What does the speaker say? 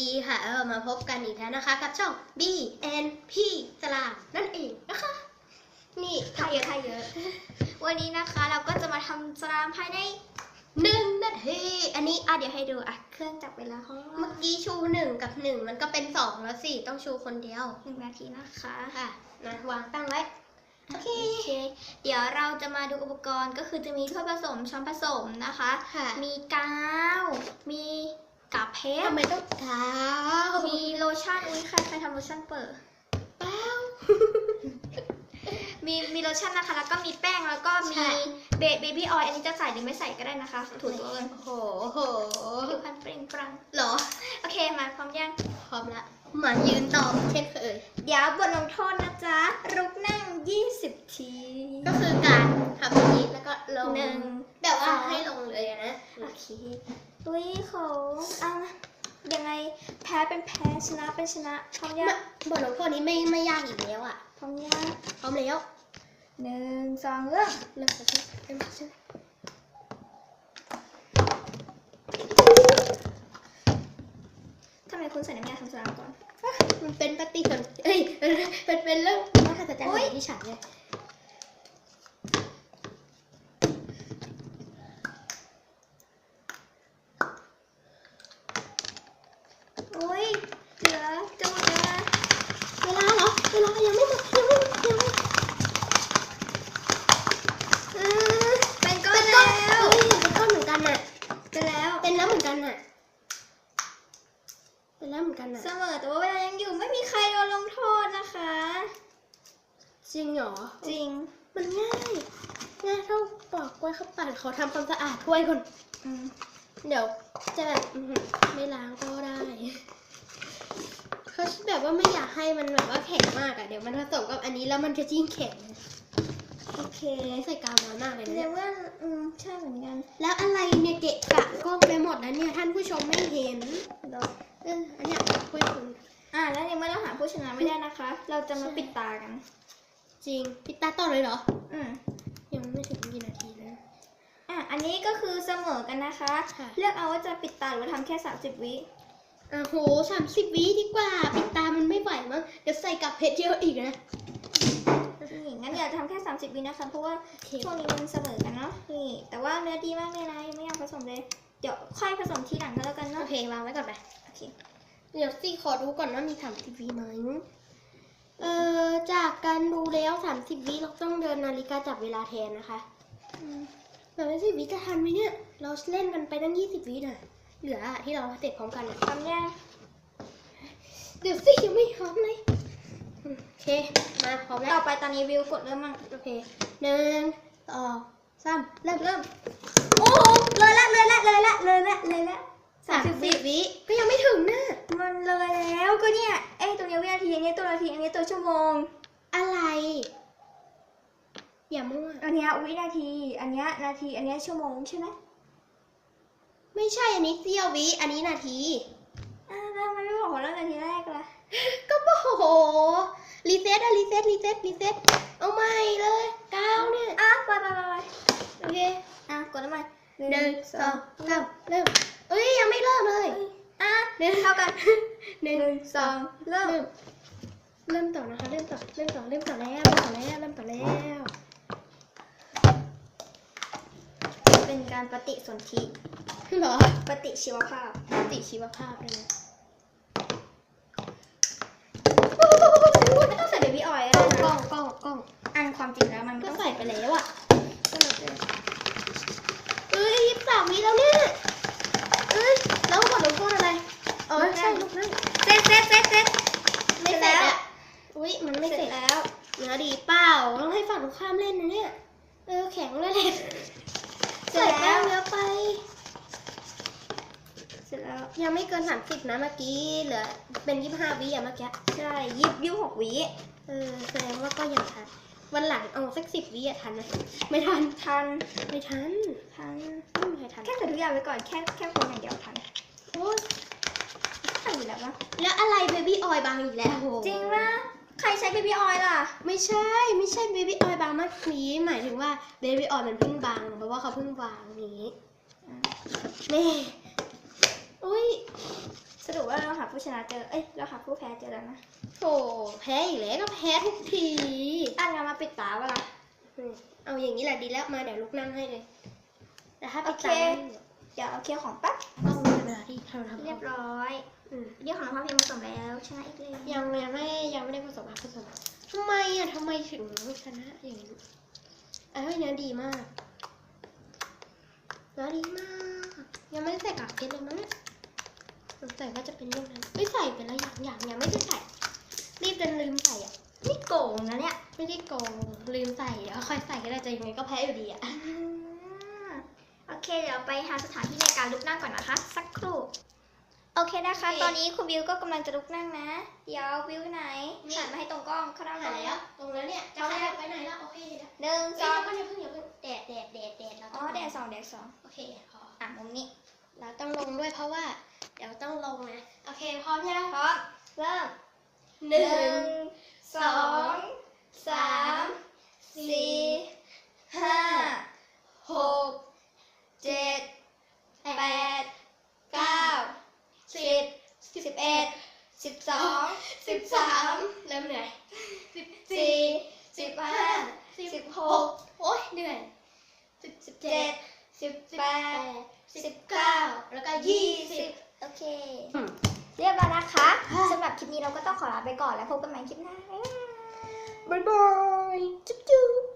ดีค่ะเออมาพบกันอีกแล้วนะคะ กับช่อง B N P สลามนั่นเองนะคะ นี่ท่าเยอะท่าเยอะ วันนี้นะคะเราก็จะมาทำสลามภายในหนึ่งนาทีอันนี้อะเดี๋ยวให้ดูอะเครื่องจับเวลาของเราเมื่อกี้ชูหนึ่งกับหนึ่งมันก็เป็นสองแล้วสิต้องชูคนเดียวหนึ่งนาทีนะคะค่ะนะวางตั้งไว้โอเคโอเค เดี๋ยวเราจะมาดูอุปกรณ์ก็คือจะมีถ้วยผสมช้อนผสมนะคะค่ะมีกาว มี กาบเพชทำรไมต้องเท้ามีโลชั่นอุ้ยใครใครทำโลชั่นเปิดเป้ามีมีโลชั่นนะคะ แล้วก็มีแป้งแล้วก็ใช่มีเบบี้ออยล์อันนี้จะใส่หรือไม่ใส่ก็ได้นะคะถูตัวเองโอ้โหโหผิวพรรณเปล่งปลั่งเหรอ โอเคมาพร้อมยังพร้อมละมายืนต่อเช่นเคย เดี๋ยวบทลงโทษนะจ๊ะรุก เคอุ้ยเขาอะยังไงแพ้เป็นแพ้ชนะเป็นชนะพร้อมยังบทลงโทษนี้ไม่ไม่ยากอีกแล้วอะพร้อมยังพร้อมแล้วหนึ่งสองเริ่มเริ่มจากที่เริ่มจากทำไมคุณใส่น้ำยาทำสลามก่อน มันเป็นปฏิสนธิเอ้ยมันเป็นเรื่องมหัศจรรย์อุ๊ยที่ฉันเนี่ย อุ้ยเหลือจะหมดแล้วนะ เวลาเหรอเวลายังไม่หมดยังไม่หมดยังไม่หมด อืมเป็นก้อน เป็น แล้ ก้อน ว เฮ้ยเป็นก้อนเหมือนกันน่ะ เป็นแล้ว เป็นแล้วเหมือนกันน่ะเป็นแล้วเหมือนกันน่ะ เสมอแต่ว่าเวลายังอยู่ไม่มีใครโดนลงโทษนะคะ จริงเหรอ จริง มันง่าย ง่ายเท่าปอกกล้วยข้าวปั่นขอทำความสะอาดถ้วยก่อน อืมเดี๋ยวจะแบบอื้อหือไม่ล้างก็ได้เขาแบบว่าไม่อยากให้มันแบบว่าแข็งมากอะเดี๋ยวมันผสมกับอันนี้แล้วมันจะยิ่งแข็งโอเคใส่กาวน้อยมากเลยนะเรีเนี่ยยกว่าอืมใช่เหมือนกันแล้วอะไรเนี่ยเกะกะกล้องไปหมดนะเนี่ยท่านผู้ชมไม่เห็นเดี๋ยวเอออันเนี้ยคุยคุณอ่าแล้วยังไม่เราหาผู้ชนะไม่ได้นะคะ เราจะมาปิดตากัน จริงปิดตาต่อเลยเหรอ อืมยังไม่ถึงกี่นาทีนะอะ อันนี้ก็คือเสมอกันนะคะ ค่ะ เลือกเอาว่าจะปิดตาหรือว่าทำแค่30วิอะโหสามสิบวิดีกว่า ปิดตามันไม่ไหวมั้ง เดี๋ยวใส่กับเพชรเยอะอีกนะ นี่งั้นเดี๋ยวทำแค่30วินะคะ เพราะว่าโอเค ช่วงนี้มันเสมอกันเนาะ นี่ แต่ว่าเนื้อดีมากเลยนะยังไม่อยากผสมเลย เดี๋ยวค่อยผสมทีหลังก็แล้วกันโอเนาะ เควางไว้ก่อนไป โอเค เดี๋ยวสิขอดูก่อนว่ามีสามสิบวิไหม เอ่อจากการดูแล้วสามสิบวิเราต้องเดินนาฬิกาจับเวลาแทนนะคะอืมสามสิบวิจะทันไหมเนี่ย เราเล่นกันไปตั้งยี่สิบวิน่ะ เหลืออะที่เราเสร็จพร้อมกันอะทำยังเดี๋ยวสิยังไม่พร้อมเลยอืมโอเค มาพร้อมแล้ต่วอไปตอนนี้วิวกดเริ่มมั่งโอเคหนึ่งสองสามเริ่มเริ่มโอ้โหเลยละเลยละเลยละเลยละเลยละสามสิบวิก็ยังไม่ถึงนะมันเลยแล้วก็เนี่ย เอ้ยตรงนี้วินาทีอันนี้ตัวนา ทีอันนี้ตัวชั่วโมง อะไร อย่ามั่วอันเนี้ยวินาที อันเนี้ยนาที อันเนี้ยชั่วโมงใช่ไหมไม่ใช่อันนี้เสี้ยววิอันนี้นาทีอ่าแล้วทำไมไม่บอกว่าเริ่มนาทีแรกล่ะ ก็โอ้โหรีเซ็ตอะรีเซ็ตรีเซ็ตรีเซ็ตเอาใหม่เลยเก้าเนี่ยอะไปไปไปไปโอเคอะกดแล้วไหมหนึ่งสองสามเริ่มเอ้ยยังไม่เริ่มเลยอะหนึ่งเท่ากันหนึ่งสองเริ่ม เริ่มเริ่มต่อนะคะ เริ่มต่อ เริ่มต่อ เริ่มต่อแล้ว เริ่มต่อแล้ว เริ่มต่อแล้ว เป็นการปฏิสนธิเหรอ ปฏิชีวภาพติชีวภาพเลยนะไม่ต้องใส่เบบี้ออยล์กล้ก็องได้กล้องนะกล้องกล้องอันความจริงแล้วมันไม่ก็ต้องใส่ไปแล้วอะเอ้ยยี่สิบสามวิแล้วเนี่ยเอ้ยแล้วบทลงโทษอะไรอ๋อใช่ลูกนั่นเซ็ตเซ็ตเซ็ตเซ็ต ไม่เสร็จอะอุ้ยมันไม่ เส เส ร็ ร็ จ จ แล้ว เนื้อดีเปล่าต้องให้ฝั่งตรงข้ามเล่นนะเนี่ย เออแข็งเลยแหละเสร็ใส่จแป้แล้งวเยอะไป เสร็จแล้วยังไม่เกินสามสิบนะเมื่อกี้เหลือเป็นยี่สิบห้าวิอะเมื่อกี้ใช่ยิบยี่หกวิเออแสดงว่าก็ยังทันวันหลังเอาสักสิบวิอะทันไหมไม่ทันทันไม่ทันทันไม่มีใครทันแค่ใส่ทุกอย่างไว้ก่อนแค่แค่คนอย่างเดียวทันโอ้ยทันอยู่แล้วปะแล้วอะไรเบบี้ออยบางอีกแล้วโหจริงปะ ใครใช้เบบี้ออยล์ล่ะ ไม่ใช่ ไม่ใช่เบบี้ออยบางเมื่อกี้หมายถึงว่าเบบี้ออยมันเพิ่งบาง เพราะว่าเขาเพิ่งวางนี้อืมแม่อุ้ยสรุปว่าเราหาชนะเจอ เอ้ย เราหาผู้แพ้เจอแล้วนะโอ้แพ้อีกแล้วก็แพ้ทุกที อะงั้นมาปิดตาวะล่ะอืมเอาอย่างนี้แหละดีแล้วมาเดี๋ยวลุกนั่งให้เลย แต่ถ้าปิดโอเคตาไม่ได้เดี๋ยวเอาเคลียร์ของแป๊บต้องมีเวลาที่เราทำเรียบร้อยอืม เรียกของน้องพ่อพิมพ์ผสมแล้วชนะอีกเลยยังยังไม่ยังไม่ได้ผสมอะผสมอะทำไมอะทำไมถึงชนะอย่างนี้ไอ้เฮ้ยเนื้อดีมากเนื้อดีมาก ยังไม่ได้ใส่กากเพชรเลยมั้งเนี่ยสงสัยว่าจะเป็นเรื่องนั้นไม่ใส่ไปแล้วอย่างอย่างยังไม่ได้ใส่รีบจนลืมใส่อะนี่โกงนะเนี่ยไม่ได้โกงลืมใส่เดี๋ยวค่อยใส่ก็ได้จะยังไงก็แพ้อยู่ดีอะอืมโอเคเดี๋ยวไปหาสถานที่ในการลุกนั่งก่อนนะคะ สักครู่ โอเคนะคะโอเคตอนนี้คุณวิวก็กำลังจะลุกนั่งนะ เดี๋ยววิวไหนนี่ หันมาให้ตรงกล้องเข้าด้านหายแล้แล้ววตรงนั้นเนี่ยจะขยับไปไหนแล้วโอเคเดี๋ยวหนึ่งเอ้ยสองเดี๋ยวเพิ่งอย่าเพิ่งแดดแดดแดดแดดเราอ๋ต้อองแดดสองแดดสองโอเคพออะมุมนี้เราต้องลงด้วยเพราะว่าเดี๋ยวต้องลงนะโอเคพร้อมยังพร้อมเริ่มหนึ่งสองสามสี่ห้าหกเจ็ดแปดเก้าสิบสิบเอ็ด สิบสองสิบสามเริ่มเหนื่อยสิบสี่สี่สิบห้าสิบหกโอ๊ยเหนื่อยสิบสิบเจ็ดสิบสิบแปแปดดสิบเก้าแล้วก็ยี่สิบโอเคอืมเรียบร้อยนะคะค่ะสำหรับคลิปนี้เราก็ต้องขอลาไปก่อนแล้วพบกันใหม่คลิปหน้าบ๊ายบายบ๊ายบายจุ๊บจุ๊บ